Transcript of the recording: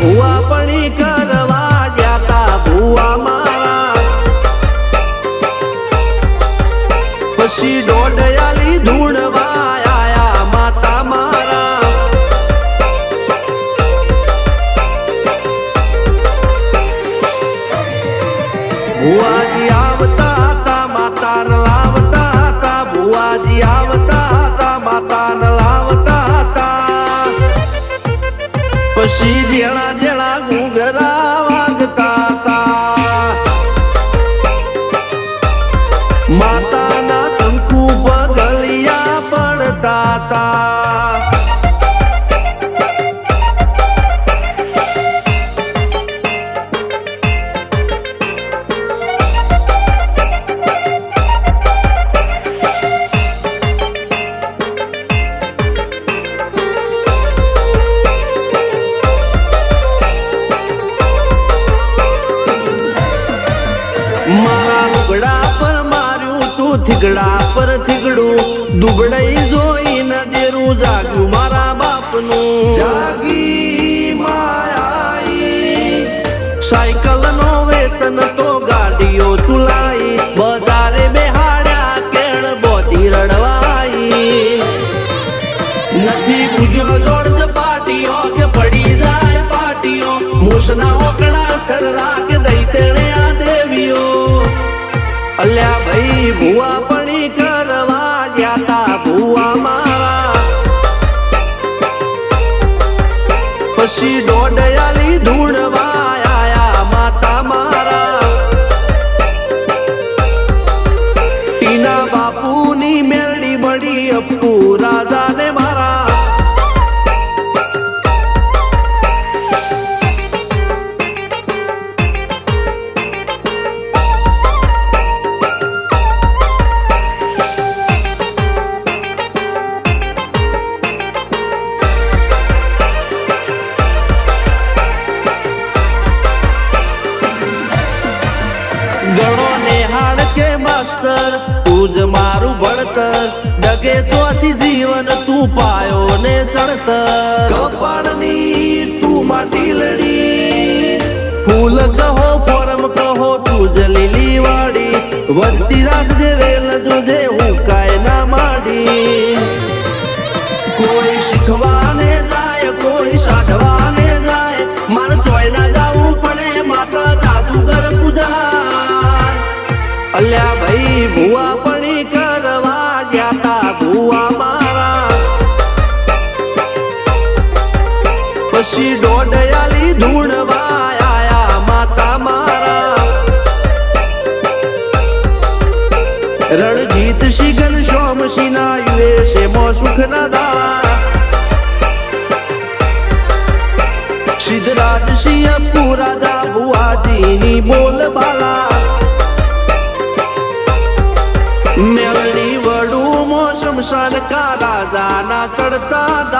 ભાઈ ભુવા પણી કરવા જાતા ભુવા મારા. પછી દોડયાલી ધૂણવા આયા માતા મારા. ભુવાજી આવતા હતા માતા લાવતા હતા, ભુવાજી આવતા હતા માતા લાવતા હતા. પછી જેણા થીગડા પર થીગડું દુબળાઈ જોઈને દેરું જાગ્યું મારા બાપનું. જાગી માયાઈ. સાયકલ નો વેતન તો ગાડીઓ તુલાઈ બજારે બેહાડ્યા કેળ બોધી રડવાઈ. નથી પૂજ્યો જોડ પાટીઓ કે પડી જાય પાટીઓ મૂસના ઓકડા થરરા રાખ દઈ તેણે આ દેવીઓ. અલ્યા ભાઈ ભુવા પણી કરવા જાતા ભુવા મારા. પછી દોડયાલી ધૂણવા માસ્ટર તું જ મારું ભણતર. ડગે ચોથી જીવન તું પાયો ને ચણતર. કપાળની તું માટી લડી. ફૂલ કહો ફોરમ કહો તું જ લીલી વાડી. વધતી રાખજે વેલ જોજે હું કાય ના માડી. કોઈ શીખવાને અલ્યા ભાઈ, ભુવા પણી કરવા તા ભુવા મારા. પછી દોડયાલી ધૂણવા માતા મારા. રણજીત શિગન સિના યુએ છે મો સુખ ના દાળા. સિદ્ધરાજ સિંહ પુરાદા ભુવાજીની બોલ બાલા મેળણી વડું મો શમશાન કા રાજાના ચડતા દાળા